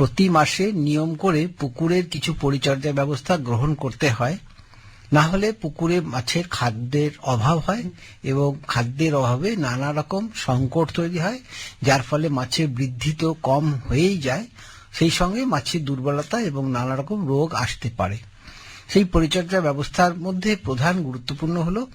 প্রতি মাসে নিয়ম করে পুকুরের কিছু পরিচর্যা ব্যবস্থা গ্রহণ করতে হয়। না হলে পুকুরে মাছের খাদ্যের অভাব হয় এবং খাদ্যের অভাবে নানা রকম সংকট তৈরি হয়, যার ফলে মাছের বৃদ্ধি তো কম হয়েই যায়। সেই সঙ্গে মাছের দুর্বলতা এবং নানা রকম রোগ আসতে পারে। সেই পরিচর্যা ব্যবস্থার মধ্যে প্রধান গুরুত্বপূর্ণ হলো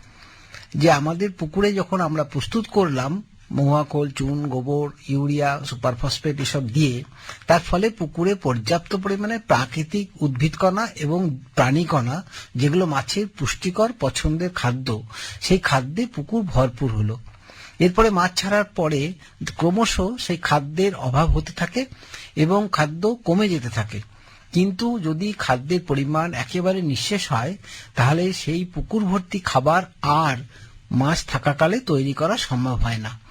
যে, আমাদের পুকুরে যখন আমরা প্রস্তুত করলাম মহুয়াকোল চুন, গোবর, ইউরিয়া, সুপারফসফেট এসব দিয়ে তার ফলে পুকুরে পর্যাপ্ত পরিমাণে প্রাকৃতিক উদ্ভিদকণা এবং প্রাণীকণা, যেগুলো মাছের পুষ্টিকর পছন্দের খাদ্য, সেই খাদ্যে পুকুর ভরপুর হলো। এরপরে মাছ ছাড়ার পরে ক্রমশ সেই খাদ্যের অভাব হতে থাকে এবং খাদ্য কমে যেতে থাকে। কিন্তু যদি খাদ্যের পরিমাণ একেবারে নিঃশেষ হয়, তাহলে সেই পুকুর ভর্তি খাবার আর মাছ থাকাকালে তৈরি করা সম্ভব হয় না।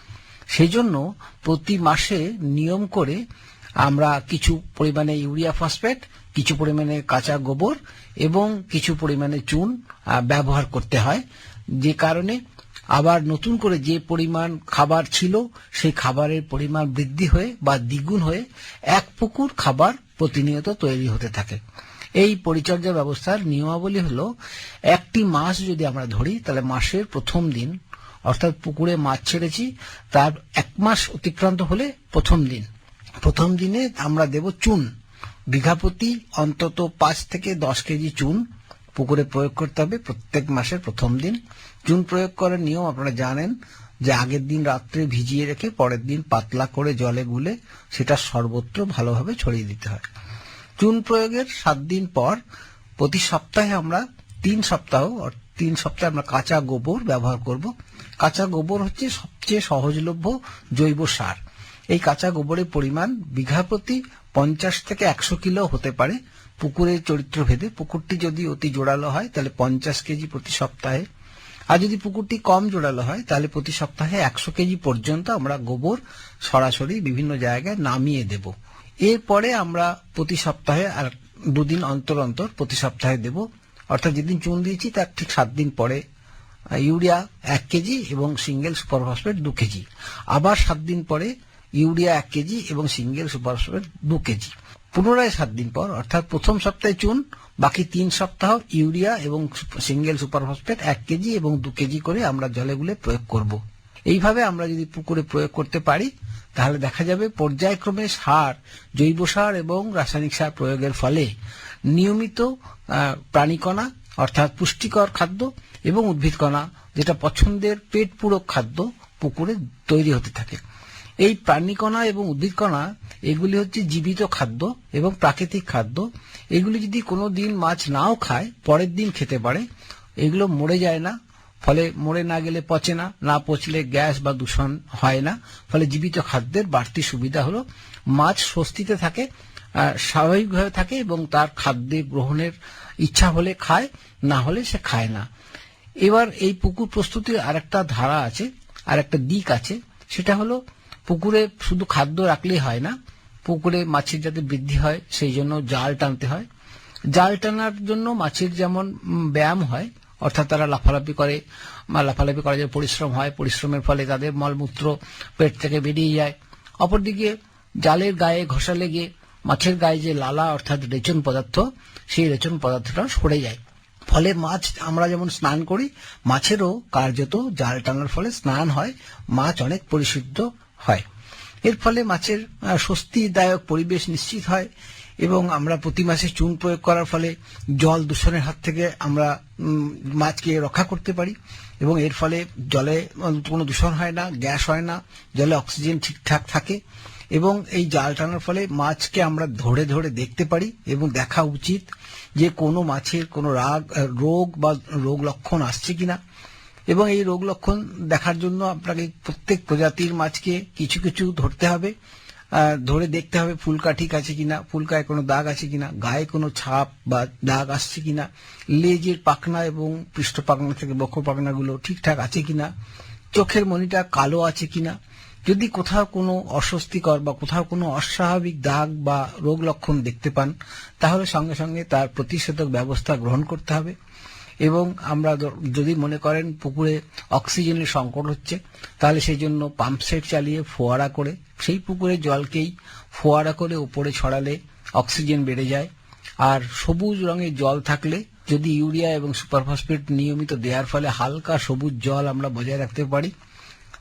সেই জন্য প্রতি মাসে নিয়ম করে আমরা কিছু পরিমাণে ইউরিয়া ফসফেট, কিছু পরিমাণে কাঁচা গোবর এবং কিছু পরিমাণে চুন ব্যবহার করতে হয়। যে কারণে আবার নতুন করে যে পরিমাণ খাবার ছিল, সেই খাবারের পরিমাণ বৃদ্ধি হয়ে বা দ্বিগুণ হয়ে এক পুকুর খাবার প্রতিনিয়ত তৈরি হতে থাকে। এই পরিচর্যা ব্যবস্থার নিয়মাবলী হল, একটি মাস যদি আমরা ধরি, তাহলে মাসের প্রথম দিন অর্থাৎ পুকুরে মাছ ছেড়েছি, তার এক মাস অতিক্রান্ত হলে প্রথম দিন। প্রথম দিনে আমরা দেব চুন। বিঘা প্রতি অন্তত পাঁচ থেকে দশ কেজি চুন পুকুরে প্রয়োগ করতে হবে প্রত্যেক মাসের প্রথম দিন। চুন প্রয়োগ করার নিয়ম আপনারা জানেন যে আগের দিন রাত্রে ভিজিয়ে রেখে পরের দিন পাতলা করে জলে গুলে সেটা সর্বত্র ভালোভাবে ছড়িয়ে দিতে হয়। চুন প্রয়োগের সাত দিন পর প্রতি সপ্তাহে আমরা তিন সপ্তাহ তিন সপ্তাহে আমরা কাঁচা গোবর ব্যবহার করব। কাঁচা গোবর হচ্ছে সবচেয়ে সহজলভ্য জৈব সার। এই কাঁচা গোবরের পরিমাণ বিঘা প্রতি পঞ্চাশ থেকে একশো কিলো হতে পারে পুকুরের চরিত্র ভেদে পুকুরটি যদি অতি জোড়ালো হয়, তাহলে পঞ্চাশ কেজি প্রতি সপ্তাহে। আর যদি পুকুরটি কম জোড়ালো হয়, তাহলে প্রতি সপ্তাহে একশো কেজি পর্যন্ত আমরা গোবর সরাসরি বিভিন্ন জায়গায় নামিয়ে দেব। এরপরে আমরা প্রতি সপ্তাহে আর দুদিন অন্তর অন্তর প্রতি সপ্তাহে দেব। অর্থাৎ যেদিন চুন দিয়েছি, তার ঠিক সাত দিন পরে ইউরিয়া এক কেজি এবং সিঙ্গেল সুপারফসফেট দু কেজি। আবার সাত দিন পরে ইউরিয়া এক কেজি এবং সিঙ্গেল সুপারফসফেট দু কেজি। পুনরায় সাত দিন পর, অর্থাৎ প্রথম সপ্তাহে চুন, বাকি তিন সপ্তাহ ইউরিয়া এবং সিঙ্গেল সুপারফসফেট এক কেজি এবং দু কেজি করে আমরা জলে গুলে প্রয়োগ করব। এইভাবে আমরা যদি পুকুরে প্রয়োগ করতে পারি, তাহলে দেখা যাবে পর্যায়ক্রমে সার, জৈব সার এবং রাসায়নিক সার প্রয়োগের ফলে নিয়মিত প্রাণীকণা, অর্থাৎ পুষ্টিকর খাদ্য এবং উদ্ভিদকণা, যেটা পছন্দের পেট পূরক খাদ্য, পুকুরে তৈরি হতে থাকে। এই প্রাণীকণা এবং উদ্ভিদকণা, এগুলি হচ্ছে জীবিত খাদ্য এবং প্রাকৃতিক খাদ্য। এগুলি যদি কোনো দিন মাছ নাও খায়, পরের দিন খেতে পারে, এগুলো মরে যায় না ফলে মরে না গেলে পচে না না পচলে গ্যাস বা দূষণ হয় না। ফলে জীবিত খাদ্যের বাড়তি সুবিধা হলো মাছ স্বস্তিতে থাকে স্বাভাবিকভাবে থাকে এবং তার খাদ্যে গ্রহণের ইচ্ছা হলে খায়, না হলে সে খায় না। এবার এই পুকুর প্রস্তুতির আরেকটা ধারা আছে আর একটা দিক আছে। সেটা হলো পুকুরে শুধু খাদ্য রাখলেই হয় না, পুকুরে মাছের যাতে বৃদ্ধি হয়, সেই জন্য জাল টানতে হয়। জাল টানার জন্য মাছের যেমন ব্যায়াম হয় অর্থাৎ তারা লাফালাফি করে লাফালাফি করার যে পরিশ্রম হয়, পরিশ্রমের ফলে তাদের মলমূত্র পেট থেকে বেরিয়ে যায়। অপরদিকে জালের গায়ে ঘষা লেগে মাছের গায়ে যে লালা অর্থাৎ রেচন পদার্থ, সেই রেচন পদার্থটা সরে যায়। ফলে মাছ, আমরা যেমন স্নান করি, মাছেরও কার্যত জাল টানার ফলে স্নান হয়, মাছ অনেক পরিশুদ্ধ হয়। এর ফলে মাছের স্বস্তিদায়ক পরিবেশ নিশ্চিত হয় এবং আমরা প্রতি মাসে চুন প্রয়োগ করার ফলে জল দূষণের হাত থেকে আমরা মাছকে রক্ষা করতে পারি এবং এর ফলে জলে কোনো দূষণ হয় না, গ্যাস হয় না, জলে অক্সিজেন ঠিকঠাক থাকে এবং এই জাল টানার ফলে মাছকে আমরা ধরে ধরে দেখতে পারি এবং দেখা উচিত যে কোনো মাছের কোনো রাগ রোগ বা রোগ লক্ষণ আসছে কিনা। এবং এই রোগ লক্ষণ দেখার জন্য আপনাকে প্রত্যেক প্রজাতির মাছকে কিছু কিছু ধরতে হবে। ধরে দেখতে হবে ফুলকা ঠিক আছে কিনা, ফুলকায় কোনো দাগ আছে কিনা, গায়ে কোনো ছাপ বা দাগ আসছে কিনা, লেজের পাখনা এবং পৃষ্ঠ পাখনা থেকে বক্ষ পাখনাগুলো ঠিকঠাক আছে কিনা, চোখের মনিটা কালো আছে কিনা। যদি কোথাও কোনো অস্বস্তিকর বা কোথাও কোনো অস্বাভাবিক দাগ বা রোগ লক্ষণ দেখতে পান, তাহলে সঙ্গে সঙ্গে তার প্রতিষেধক ব্যবস্থা গ্রহণ করতে হবে। এবং আমরা যদি মনে করেন পুকুরে অক্সিজেনের সংকট হচ্ছে, তাহলে সেই জন্য পাম্প সেট চালিয়ে ফোয়ারা করে, সেই পুকুরের জলকেই ফোয়ারা করে উপরে ছড়ালে অক্সিজেন বেড়ে যায়। আর সবুজ রঙের জল থাকলে যদি ইউরিয়া এবং সুপারফসফেট নিয়মিত দেওয়ার ফলে হালকা সবুজ জল আমরা বজায় রাখতে পারি,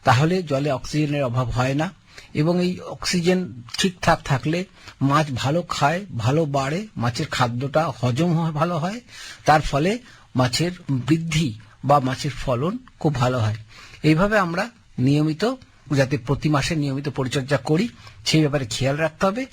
তাহলে জলে অক্সিজেনের অভাব হয় না। এবং এই অক্সিজেন ঠিকঠাক থাকলে মাছ ভালো খায়, ভালো বাড়ে, মাছের খাদ্যটা হজম ভালো হয়। তার ফলে মাছের বৃদ্ধি বা মাছের ফলন খুব ভালো হয়। এইভাবে আমরা নিয়মিত, যাতে প্রতি মাসে নিয়মিত পরিচর্যা করি, সেই ব্যাপারে খেয়াল রাখতে হবে।